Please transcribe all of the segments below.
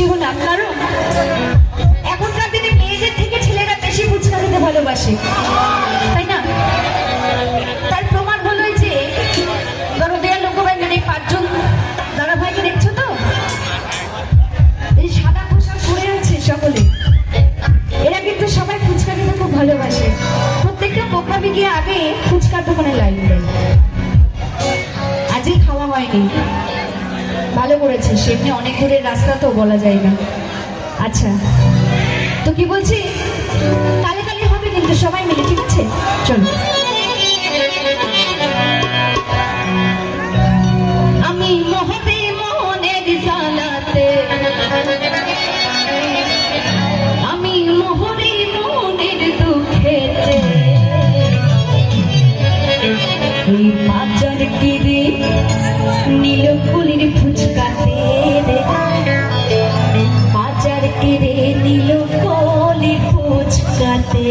খুশি হলাম, কারণ এখনকার দিনে মেয়েদের থেকে ছেলেরা বেশি ফুচকা খেতে ভালোবাসে, তাই না? তার প্রমাণ হলো যে, ধরো দেয়াল লোকভাই মানে পাঁচজন দাদা ভাইকে দেখছ তো? এই সাদা পোশাক পরে আছে সকলে। এরা কিন্তু সবাই ফুচকা খেতে খুব ভালোবাসে। প্রত্যেকটা পোকাবি গিয়ে আগে ফুচকার দোকানে লাইন দেয়। আজই খাওয়া হয়নি। করেছে সেমনি অনেক দূরের রাস্তা তো বলা যায় না। আচ্ছা তো কি বলছি? তালে তালে হবে কিন্তু সবাই মিলে, ঠিক আছে? চলো। দিল কলির ফুচকাতে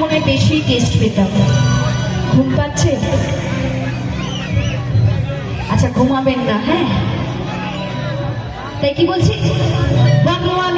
মনে হয় বেশি টেস্ট পেতাম। ঘুম পাচ্ছে? আচ্ছা ঘুমাবেন না হ্যাঁ? তাই কি বলছি? ভগবান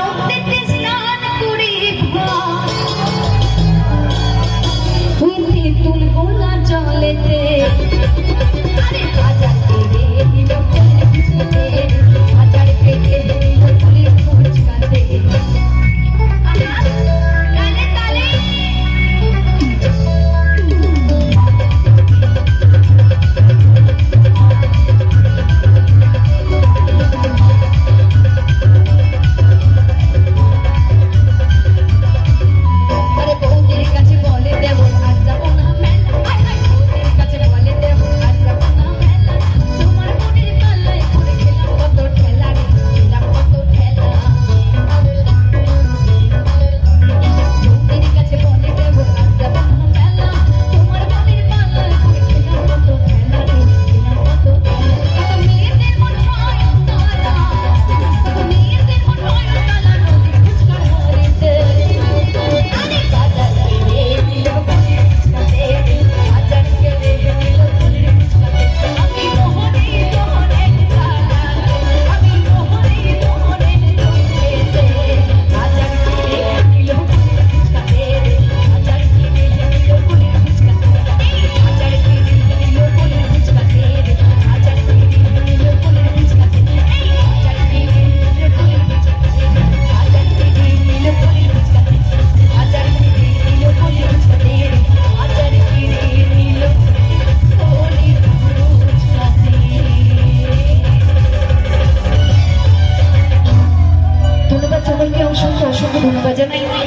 Jamaica.